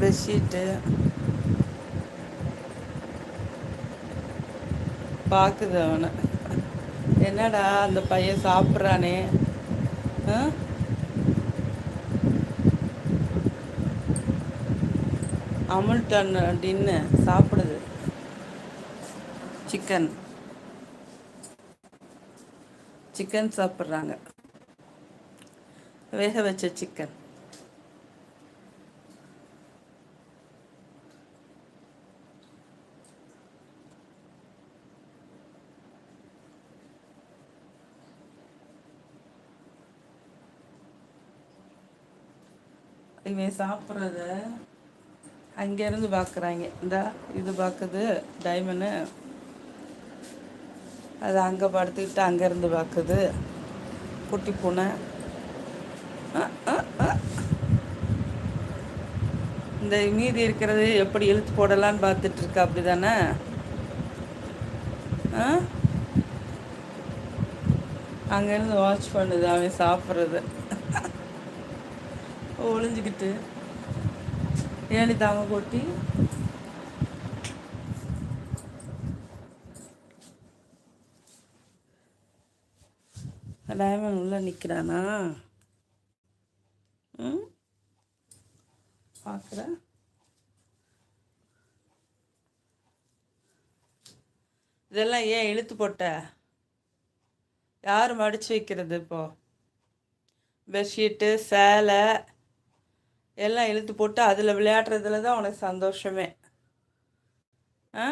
Bedsheet eh? பார்க்குது அவனை. என்னடா அந்த பையன் சாப்பிட்றானே? அமுல் டன் டின்னு சாப்பிடுது. சிக்கன் சிக்கன் சாப்பிட்றாங்க. வேக வச்ச சிக்கன் இவன் சாப்பிட்றத அங்கேருந்து பார்க்குறாங்க. இந்த இது பார்க்குது டைமண்டு அது அங்கே படுத்துக்கிட்டு அங்கேருந்து பார்க்குது. குட்டி பூனை. இந்த மீதி இருக்கிறது எப்படி இழுத்து போடலான்னு பார்த்துட்டு இருக்கா அப்படி தானே அங்கேருந்து வாட்ச் பண்ணுது அவன் சாப்பிட்றது. ஒளிஞ்சிக்கிட்டு ஏழு தாங்க கொட்டி டைமண்ட் உள்ள நிற்கிறானா ம்? பார்க்குற இதெல்லாம் ஏன் இழுத்து போட்ட? யார் மடித்து வைக்கிறது இப்போது பெட்ஷீட்டு சேலை எல்லாம் இழுத்து போட்டு அதில் விளையாடுறதுல தான் உனக்கு சந்தோஷமே. ஆ?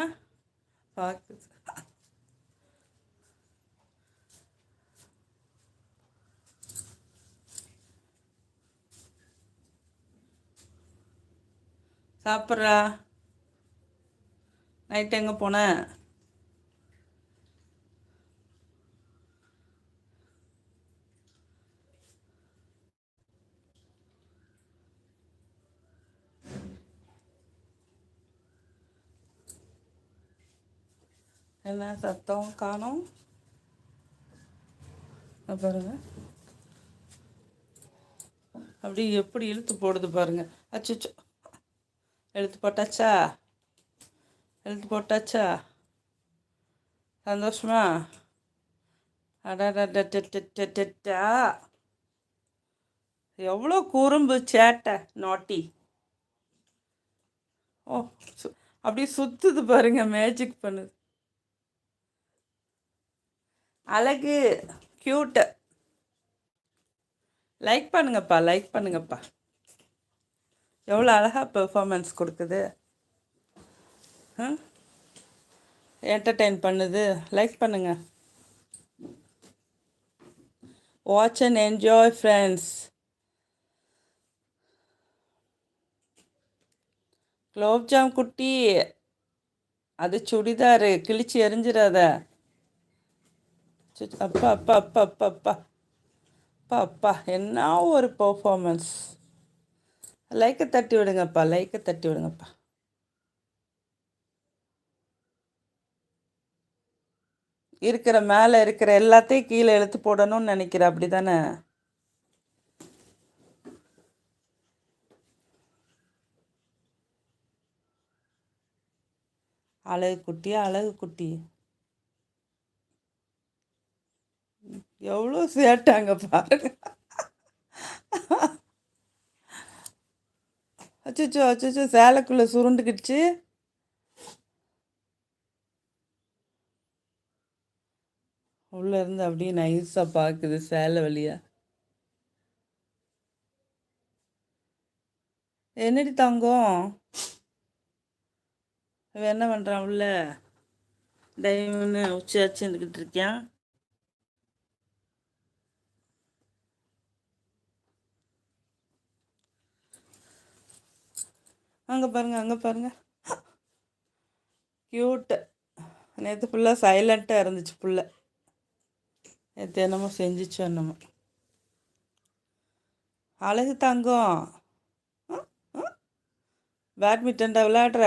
சாப்பிட்றா? நைட் எங்கே போனேன் என்ன சத்தம் காணும்? பாருங்க. அப்படி எப்படி இழுத்து போடுது பாருங்க. அச்சோ எழுத்து போட்டாச்சா? எழுத்து போட்டாச்சா? சந்தோஷமா? அடடா எவ்வளோ குறும்பு சேட்டை நாட்டி ஓ அப்படியே சுற்றுது பாருங்க மேஜிக் பண்ணுது. அழகு க்யூட்டு லைக் பண்ணுங்கப்பா லைக் பண்ணுங்கப்பா. எவ்வளோ அழகாக பெர்ஃபார்மன்ஸ் கொடுக்குது. என்டர்டெயின் பண்ணுது. லைக் பண்ணுங்க. Watch and enjoy friends gulab jamun குட்டி. அது சுடிதாரு. கிழிச்சு எரிஞ்சிடாத. அப்பா அப்பா அப்பா அப்பா அப்பா. அப்பா அப்பா என்ன ஒரு பர்ஃபார்மன்ஸ் லைக்கை தட்டி விடுங்கப்பா லைக்கை தட்டி விடுங்கப்பா. இருக்கிற மேலே இருக்கிற எல்லாத்தையும் கீழே எழுத்து போடணும்னு நினைக்கிற அப்படி தானே அழகு குட்டி அழகு குட்டி. எவ்வளோ சேட்டாங்க பாருங்க. அச்சோ அச்சோ சேலைக்குள்ளே சுருண்டுக்கிடுச்சு உள்ளே இருந்து அப்படியே நைஸாக பார்க்குது சேலை வழியா. என்னடி தங்கம்? இவன் என்ன பண்ணுறான் உள்ள? டைமன்னு உச்சி இருந்துக்கிட்டு இருக்கியான் அங்கே பாருங்கள் அங்கே பாருங்கள் க்யூட்டு நேற்று ஃபுல்லாக சைலண்ட்டாக இருந்துச்சு புள்ள நேற்று என்னமோ செஞ்சிச்சு என்னமோ. அழகு தங்கம். பேட்மிண்டன்டா விளையாடுற?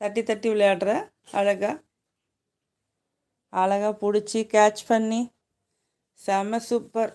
தட்டி தட்டி விளையாடுற? அழகா? அழகாக பிடிச்சி கேட்ச் பண்ணி. செம்ம சூப்பர்